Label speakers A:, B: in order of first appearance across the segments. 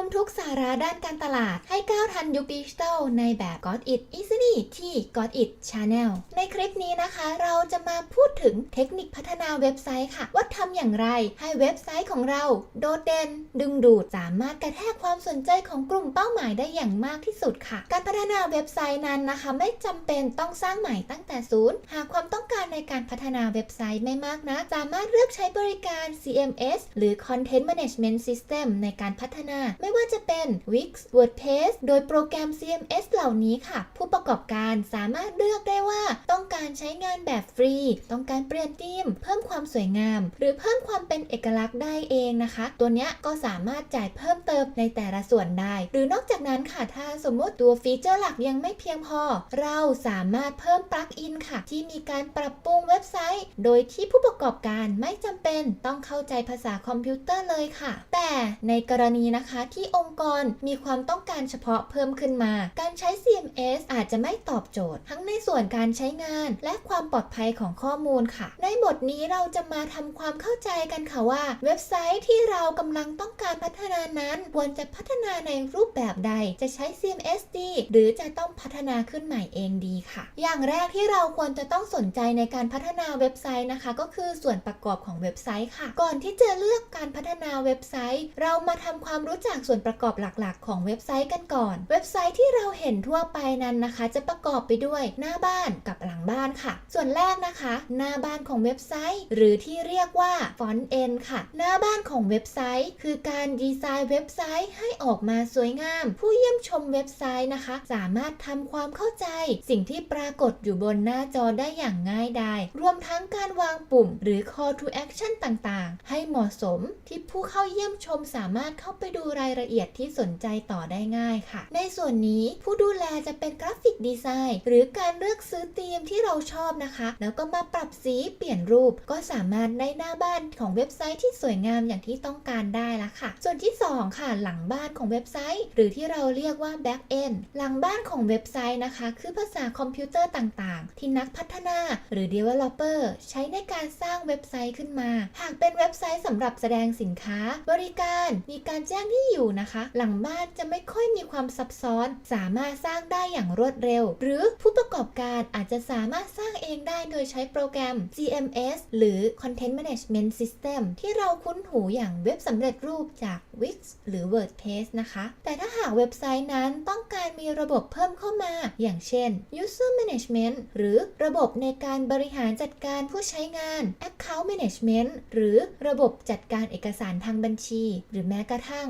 A: วมทุกสาระด้านการตลาดให้ก้าวทันยุคดิจิทัลในแบบ Got It Easy ที่ Got It Channel ในคลิปนี้นะคะ เราจะมาพูดถึงเทคนิคพัฒนาเว็บไซต์ค่ะ ว่าทำอย่างไรให้เว็บไซต์ของเราโดดเด่นดึงดูดสามารถกระแทกความสนใจของกลุ่มเป้าหมายได้อย่างมากที่สุดค่ะ การพัฒนาเว็บไซต์นั้นนะคะ ไม่จำเป็นต้องสร้างใหม่ตั้งแต่ศูนย์หากความต้องการในการพัฒนาเว็บไซต์ไม่มากนะสามารถเลือกใช้บริการ CMS หรือ Content Management System ในการพัฒนาไม่ว่าจะเป็น Wix WordPress โดยโปรแกรม CMS เหล่านี้ค่ะ ผู้ประกอบการสามารถเลือกได้ว่าต้องการใช้งานแบบฟรี ต้องการเปลี่ยนธีม เพิ่มความสวยงาม หรือเพิ่มความเป็นเอกลักษณ์ได้เองนะคะ ตัวนี้ก็สามารถจ่ายเพิ่มเติมในแต่ละส่วนได้ หรือนอกจากนั้นค่ะถ้าสมมติตัวฟีเจอร์หลักยังไม่เพียงพอ เราสามารถเพิ่มปลั๊กอินค่ะ ที่มีการปรับปรุงเว็บไซต์ โดยที่ผู้ประกอบการไม่จำเป็นต้องเข้าใจภาษาคอมพิวเตอร์เลยค่ะ แต่ในกรณีนะคะที่องค์กรมีความต้องการเฉพาะเพิ่มขึ้นมา การใช้ CMS อาจจะไม่ตอบโจทย์ ทั้งในส่วนการใช้งาน และความปลอดภัยของข้อมูลค่ะ ในบทนี้เราจะมาทำความเข้าใจกันค่ะว่า เว็บไซต์ที่เรากำลังต้องการพัฒนานั้น ควรจะพัฒนาในรูปแบบใด จะใช้ CMS ดีหรือจะต้องพัฒนาขึ้นใหม่เองดีค่ะ อย่างแรกที่เราควรจะต้องสนใจในการพัฒนาเว็บไซต์นะคะ ก็คือส่วนประกอบของเว็บไซต์ค่ะ ก่อนที่จะเลือกการพัฒนาเว็บไซต์ เรามาทำความรู้จักส่วนประกอบหลักๆ ของเว็บไซต์กันก่อน เว็บไซต์ที่เราเห็นทั่วไปนั้นนะคะ จะประกอบไปด้วยหน้าบ้านกับหลังบ้านค่ะ ส่วนแรกนะคะ หน้าบ้านของเว็บไซต์ หรือที่เรียกว่าฟอนต์เอ็นค่ะ หน้าบ้านของเว็บไซต์ คือการดีไซน์เว็บไซต์ให้ออกมาสวยงาม ผู้เยี่ยมชมเว็บไซต์นะคะ สามารถทำความเข้าใจ สิ่งที่ปรากฏอยู่บนหน้าจอได้อย่างง่ายดายรวมทั้งการวางปุ่ม หรือ call to action ต่างๆ ให้เหมาะสมที่ผู้เข้าเยี่ยมชมสามารถเข้าไปดูรายละเอียดที่สนใจต่อได้ง่ายค่ะ ในส่วนนี้ผู้ดูแลจะเป็นกราฟิกดีไซน์ หรือการเลือกซื้อธีมที่เราชอบนะคะ แล้วก็มาปรับสีเปลี่ยนรูป ก็สามารถได้หน้าบ้านของเว็บไซต์ที่สวยงามอย่างที่ต้องการได้ละค่ะ ส่วนที่ 2 ค่ะ หลังบ้านของเว็บไซต์ หรือที่เราเรียกว่า back end หลังบ้านของเว็บไซต์นะคะ คือภาษาคอมพิวเตอร์ต่างๆ ที่นักพัฒนาหรือ developer ใช้ในการสร้างเว็บไซต์ขึ้นมา หากเป็นเว็บไซต์สำหรับแสดงสินค้า บริการ มีการแจ้งที่อยู่นะคะ หลังบ้านจะไม่ค่อยมีความซับซ้อน สามารถสร้างได้อย่างรวดเร็ว หรือผู้ประกอบการอาจจะสามารถสร้างเองได้โดยใช้โปรแกรม CMS หรือ Content Management System ที่เราคุ้นหูอย่างเว็บสำเร็จรูปจาก Wix หรือ WordPress นะคะ แต่ถ้าหากเว็บไซต์นั้นต้องการมีระบบเพิ่มเข้ามา อย่างเช่น User Management หรือระบบในการบริหารจัดการผู้ใช้งาน Account Management หรือระบบจัดการเอกสารทางบัญชี หรือแม้กระทั่ง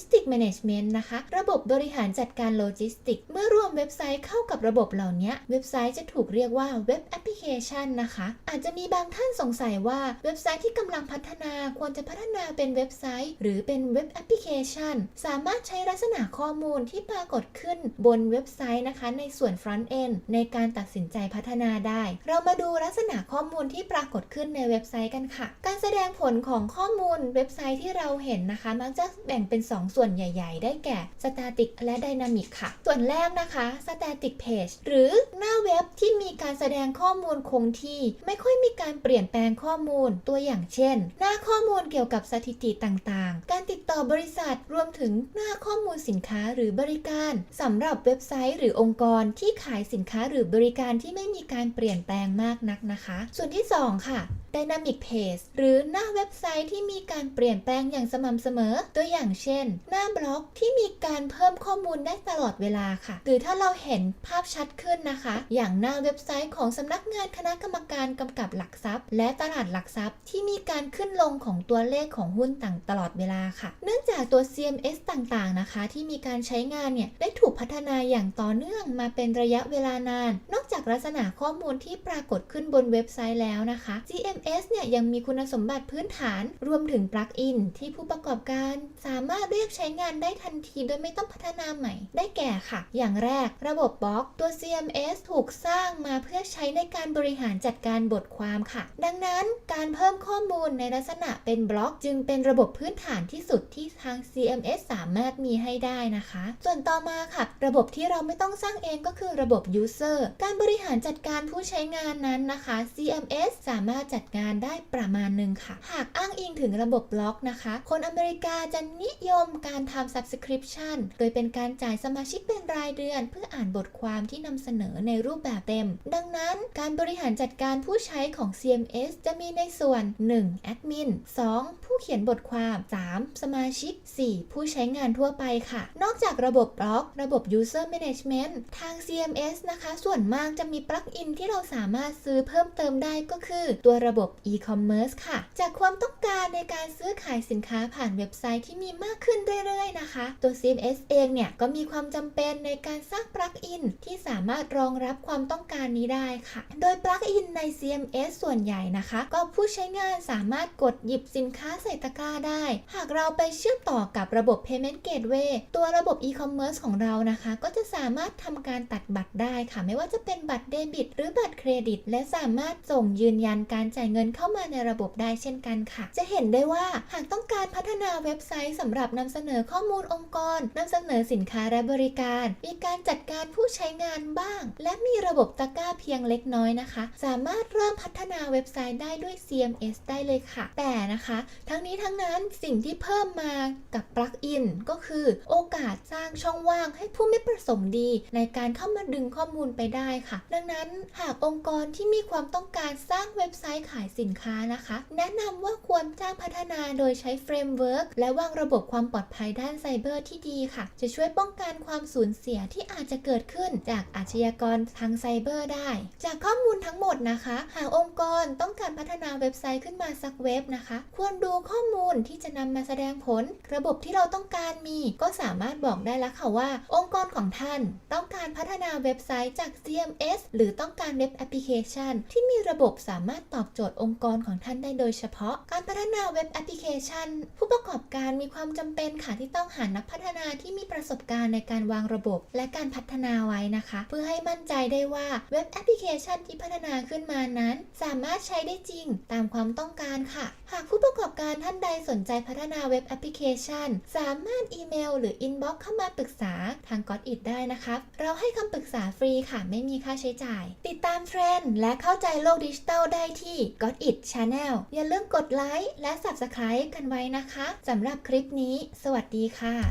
A: Logistic Management นะคะ ระบบบริหารจัดการโลจิสติก เมื่อรวมเว็บไซต์เข้ากับระบบเหล่านี้ เว็บไซต์จะถูกเรียกว่าเว็บแอปพลิเคชันนะคะ อาจจะมีบางท่านสงสัยว่าเว็บไซต์ที่กำลังพัฒนาควรจะพัฒนาเป็นเว็บไซต์ หรือเป็นเว็บแอปพลิเคชัน สามารถใช้ลักษณะข้อมูลที่ปรากฏขึ้นบนเว็บไซต์นะคะ ในส่วน front end ในการตัดสินใจพัฒนาได้ เรามาดูลักษณะข้อมูลที่ปรากฏขึ้นในเว็บไซต์กันค่ะ การแสดงผลของข้อมูลเว็บไซต์ที่เราเห็นนะคะ มักจะแบ่งเป็น2 ส่วนใหญ่ ๆ ได้แก่ static และ dynamic ค่ะ ส่วนแรกนะคะ static page หรือหน้าเว็บที่มีการแสดงข้อมูลคงที่ ไม่ค่อยมีการเปลี่ยนแปลงข้อมูลตัวอย่างเช่น หน้าข้อมูลเกี่ยวกับสถิติต่างๆ การติดต่อบริษัทรวมถึงหน้าข้อมูลสินค้าหรือบริการสำหรับเว็บไซต์ หรือองค์กรที่ขายสินค้าหรือบริการที่ไม่มีการเปลี่ยนแปลงมากนักนะคะ ส่วนที่ 2 ค่ะ Dynamic Page หรือหน้าเว็บไซต์ที่มีการเปลี่ยนแปลงอย่างสม่ำเสมอ ตัวอย่างเช่น หน้าบล็อกที่มีการเพิ่มข้อมูลได้ตลอดเวลาค่ะ หรือถ้าเราเห็นภาพชัดขึ้นนะคะ อย่างหน้าเว็บไซต์ของสำนักงานคณะกรรมการกำกับหลักทรัพย์ และตลาดหลักทรัพย์ ที่มีการขึ้นลงของตัวเลขของหุ้นต่างตลอดเวลาค่ะ เนื่อง จากตัว CMS ต่างๆนะคะ ที่มีการใช้งานเนี่ย ได้ถูกพัฒนาอย่างต่อเนื่องมาเป็นระยะเวลานาน นอกจากลักษณะข้อมูลที่ปรากฏขึ้นบนเว็บไซต์แล้วนะคะ CMS เนี่ยยังมีคุณสมบัติพื้นฐานรวมถึงปลั๊กอินที่ผู้ประกอบการสามารถเรียกใช้งานได้ทันทีโดยไม่ต้องพัฒนาใหม่ ได้แก่ค่ะ อย่างแรกระบบบล็อกตัว CMS ถูกสร้างมาเพื่อใช้ในการบริหารจัดการบทความค่ะ ดังนั้นการเพิ่มข้อมูลในลักษณะเป็นบล็อก จึงเป็นระบบพื้นฐานที่สุดที่ทาง CMS สามารถมีให้ได้นะคะ ส่วนต่อมาค่ะ ระบบที่เราไม่ต้องสร้างเองก็คือระบบ User การบริหารจัดการผู้ใช้งานนั้นนะคะ CMS สามารถจัดงานได้ประมาณหนึ่งค่ะ หากอ้างอิงถึงระบบบล็อกนะคะ คนอเมริกาจะนิยมการทำ subscription โดยเป็นการจ่ายสมาชิกเป็นรายเดือน เพื่ออ่านบทความที่นำเสนอในรูปแบบเต็ม ดังนั้นการบริหารจัดการผู้ใช้ของ CMS จะมีในส่วน 1. แอดมิน 2. ผู้เขียนบทความ 3. สมาชิก 4. ผู้ใช้งานทั่วไปค่ะ นอกจากระบบบล็อก ระบบ User Management ทาง CMS นะคะ ส่วนมากจะมีปลั๊กอินที่เราสามารถซื้อเพิ่มเติมได้ก็คือ ตัวระบบ e-commerce ค่ะ จากความต้องการในการซื้อขายสินค้าผ่านเว็บไซต์ที่มีมากขึ้นเรื่อยๆนะคะ ตัว CMS เองเนี่ย ก็มีความจำเป็นในการสร้างปลั๊กอินที่สามารถรองรับความต้องการนี้ได้ค่ะ โดยปลั๊กอินใน CMS ส่วนใหญ่นะคะ ก็ผู้ใช้งานสามารถกดหยิบสินค้าใส่ตะกร้าได้ หากเราไปเชื่อมต่อกับระบบ Payment Gateway ตัวระบบ e-commerce ของเรานะคะ ก็จะสามารถทำการตัดบัตรได้ค่ะ ไม่ว่าจะเป็นบัตรเดบิต หรือบัตรเครดิต และสามารถส่งยืนยันการจ่ายเงินเข้ามาในระบบได้เช่นกันค่ะ จะเห็นได้ว่าหากต้องการพัฒนาเว็บไซต์สำหรับนำเสนอข้อมูลองค์กรนำเสนอสินค้าและบริการ มีการจัดการผู้ใช้งานบ้าง และมีระบบตะกร้าเพียงเล็กน้อยนะคะ สามารถเริ่มพัฒนาเว็บไซต์ได้ด้วย CMS ได้เลยค่ะ แต่นะคะ ทั้งนี้ทั้งนั้นสิ่งที่เพิ่มมากับปลั๊กอินก็คือโอกาสสร้างช่องว่างให้ผู้ไม่ประสงค์ดี ในการเข้ามาดึงข้อมูลไปได้ค่ะ ดังนั้นหากองค์กรที่มีความต้องการสร้างเว็บไซต์ขายสินค้านะคะ แนะนำว่าควรจ้างพัฒนาโดยใช้เฟรมเวิร์กและวางระบบความปลอดภัยด้านไซเบอร์ที่ดีค่ะ จะช่วยป้องกันความสูญเสียที่อาจจะเกิดขึ้นจากอาชญากรทางไซเบอร์ได้ จากข้อมูลทั้งหมดนะคะ หากองค์กรต้องการพัฒนาเว็บไซต์ขึ้นมาสักเว็บนะคะ ควรดูข้อมูลที่จะนำมาแสดงผลระบบที่เราต้องการมีก็สามารถบอกได้แล้วค่ะว่า องค์กรของท่านต้องการพัฒนาเว็บไซต์จาก CMS หรือต้องการเว็บแอปพลิเคชัน ที่มีระบบสามารถตอบโจทย์องค์กรของท่านได้โดยเฉพาะ การพัฒนาเว็บแอปพลิเคชัน ผู้ประกอบการมีความจำเป็นค่ะที่ต้องหานักพัฒนาที่มีประสบการณ์ในการวางระบบ และการพัฒนาไว้นะคะ เพื่อให้มั่นใจได้ว่าเว็บแอปพลิเคชันที่พัฒนาขึ้นมานั้น สามารถใช้ได้จริงตามความต้องการค่ะ หากผู้ประกอบการท่านใดสนใจพัฒนาเว็บแอปพลิเคชันสามารถอีเมล หรืออินบ็อกซ์เข้ามาปรึกษาทาง g o d i t ได้นะคะเราให้คำปรึกษาฟรีค่ะ ไม่มีค่าใช้จ่าย ติดตามเทรนด์และเข้าใจโลกดิจิทัลได้ที่ g o d i t Channel อย่าลืมกดไลค์และ Subscribe กันไว้นะคะสำหรับคลิปนี้ สวัสดีค่ะ